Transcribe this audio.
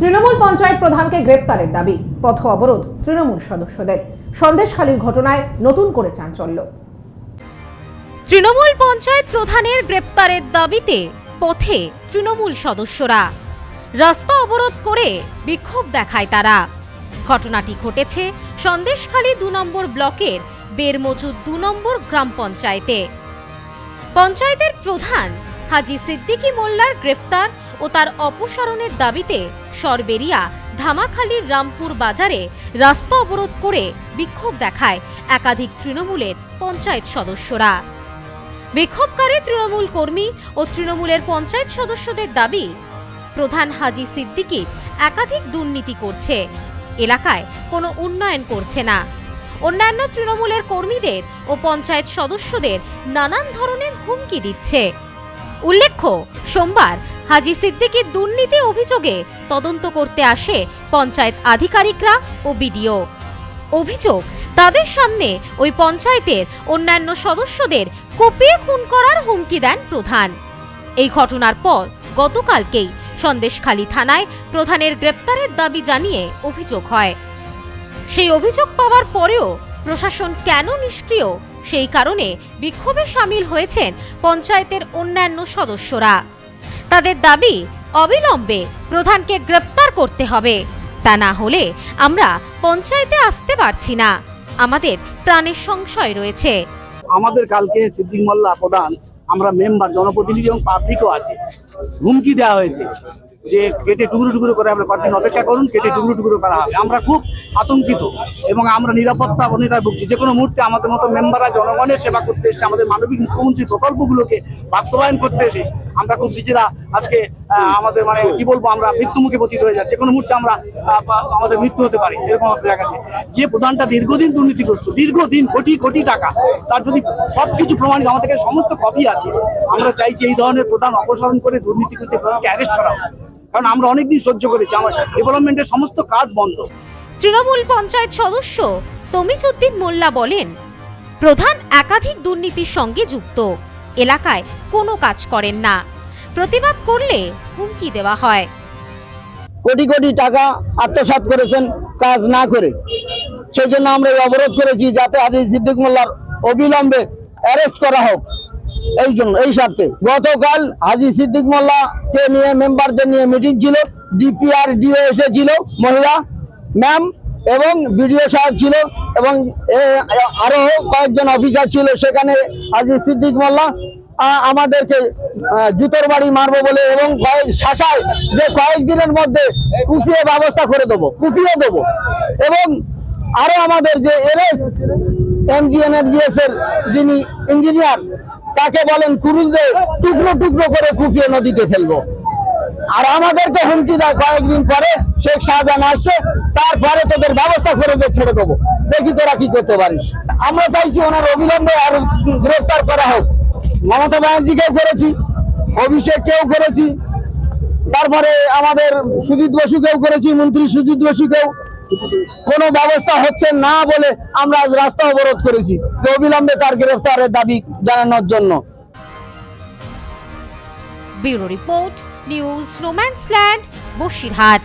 তৃণমূল পঞ্চায়েত প্রধানকে গ্রেপ্তারের দাবি। পথ অবরোধ তৃণমূল সদস্যদের। সন্দেশখালীর ঘটনায় নতুন করে চাঞ্চল্য। তৃণমূল পঞ্চায়েত প্রধানের গ্রেপ্তারের দাবিতে পথে তৃণমূল সদস্যরা। রাস্তা অবরোধ করে বিক্ষোভ দেখায় তারা। ঘটনাটি ঘটেছে সন্দেশখালী দু নম্বর ব্লকের বেরমজুদ দু নম্বর গ্রাম পঞ্চায়েতে। পঞ্চায়েতের প্রধান হাজি সিদ্দিকী মোল্লার গ্রেফতার ও তার অপসারণের দাবিতে সরবেরিয়া ধামাখালীর রামপুর বাজারে রাস্তা অবরোধ করে বিক্ষোভ দেখায় একাধিক তৃণমূলের পঞ্চায়েত সদস্যরা। বিক্ষোভকারী তৃণমূল কর্মী ও তৃণমূলের পঞ্চায়েত সদস্যদের দাবি, প্রধান হাজি সিদ্দিকী একাধিক দুর্নীতি করছে, এলাকায় কোনো উন্নয়ন করছে না। অন্যান্য তৃণমূলের কর্মীদের ও পঞ্চায়েত সদস্যদের নানান ধরনের হুমকি দিচ্ছে। উল্লেখ্য, সোমবার হাজি সিদ্দিকীর দুর্নীতি অভিযোগে তদন্ত করতে আসে পঞ্চায়েত আধিকারিকরা ও বিডিও। অভিযোগ, তাদের সামনে ওই পঞ্চায়েতের অন্যান্য সদস্যদের কুপিয়ে খুন করার হুমকি দেন প্রধান। এই ঘটনার পর গতকালকেই সন্দেশখালী থানায় প্রধানের গ্রেপ্তারের দাবি জানিয়ে অভিযোগ হয়। সেই অভিযোগ পাওয়ার পরেও প্রশাসন কেন নিষ্ক্রিয়? সেই কারণে বিক্ষোভে সামিল হয়েছেন পঞ্চায়েতের অন্যান্য সদস্যরা। তাদের দাবি অবিলম্বে প্রধানকে গ্রেপ্তার করতে হবে। তা না হলে আমরা পঞ্চায়েতে আসতে পারছি না। আমাদের প্রাণের সংশয় রয়েছে। আমাদের কালকে সিদ্দিক মোল্লা প্রধান, আমরা মেম্বার, জনপ্রতিনিধি এবং পাবলিকও আছে। হুমকি দেওয়া হয়েছে যে কেটে টুকরো টুকরো করে আমরা কয়েকদিন অপেক্ষা করুন, কেটে টুকরো টুকরো করা হবে। আমরা খুব আতঙ্কিত এবং আমরা নিরাপত্তা অনিতায় ভুগছি। যে কোনো মুহূর্তে আমাদের মতো মেম্বাররা জনগণের সেবা করতে এসেছে, আমাদের মানবিক মুখ্যমন্ত্রী প্রকল্পগুলোকে বাস্তবায়ন করতে এসে আমরা খুব নিজেরা আজকে আমাদের মানে কি বলব, আমরা মৃত্যুমুখে পতিত হয়ে যাচ্ছে। কোনো মুহূর্তে আমরা আমাদের মৃত্যু হতে পারে, এরকম অবস্থা দেখা যাচ্ছে। যে প্রধানটা দীর্ঘদিন দুর্নীতিগ্রস্ত, দীর্ঘদিন কোটি কোটি টাকা, তার যদি সবকিছু প্রমাণিত, আমাদের কাছে সমস্ত কপি আছে, আমরা চাইছি এই ধরনের প্রধান অপসারণ করে দুর্নীতিগ্রস্ত প্রধানকে অ্যারেস্ট করা। কারণ আমরা অনেকদিন সহ্য করেছি, আমার ডেভেলপমেন্টের সমস্ত কাজ বন্ধ। তৃণমূল পঞ্চায়েত সদস্য তমিজুদ্দিন মোল্লা বলেন, প্রধান একাধিক দুর্নীতির সঙ্গে যুক্ত। এলাকায় কোনো কাজ করেন না। প্রতিবাদ করলে হুমকি দেওয়া হয়। কোটি কোটি টাকা আত্মসাৎ করেছেন, কাজ না করে। সেই জন্য আমরা অবরোধ করেছি যাতে আদি সিদ্দিক মোল্লার অবিলম্বে অ্যারেস্ট করা হোক। এই জন্য, এই স্বার্থে। গতকাল হাজি সিদ্দিক মোল্লাকে নিয়ে মেম্বারদের নিয়ে মিটিং ছিল, ডিপিআর ডিও এসেছিল, মহিলা ম্যাম এবং বিডিও সাহেব ছিল এবং এ, আরও কয়েকজন অফিসার ছিল সেখানে হাজি সিদ্দিক মোল্লা আমাদেরকে জুতোর বাড়ি মারবো বলে এবং কয়েক শাসায় যে কয়েকদিনের মধ্যে কুপিয়ে ব্যবস্থা করে দেবো কুপিয়ে দেবো। এবং আরও আমাদের যে এনএস এমজি এনার্জিএস এর যিনি ইঞ্জিনিয়ার তাকে বলেন কুরুল টুকরো টুকরো করে কুপিয়ে নদীতে ফেলব। আর আমাদেরকে হুমকি দেয় কয়েকদিন পরে শেখ শাহজাহান আসছে তারপরে তোদের ব্যবস্থা করে দিয়ে ছেড়ে দেবো। দেখি তোরা কি করতে পারিস। আমরা চাইছি ওনার অবিলম্বে আর গ্রেফতার করা হোক। মমতা ব্যানার্জিকেও করেছি, অভিষেককেও করেছি, তারপরে আমাদের সুজিত বসুকেও করেছি, মন্ত্রী সুজিত বসুকেও। কোনো ব্যবস্থা হচ্ছে না বলে আমরা আজ রাস্তা অবরোধ করেছি অবিলম্বে তার গ্রেফতারের দাবি জানানোর জন্য। ব্যুরো রিপোর্ট, নিউজ রোম্যান্সল্যান্ড বসিরহাট।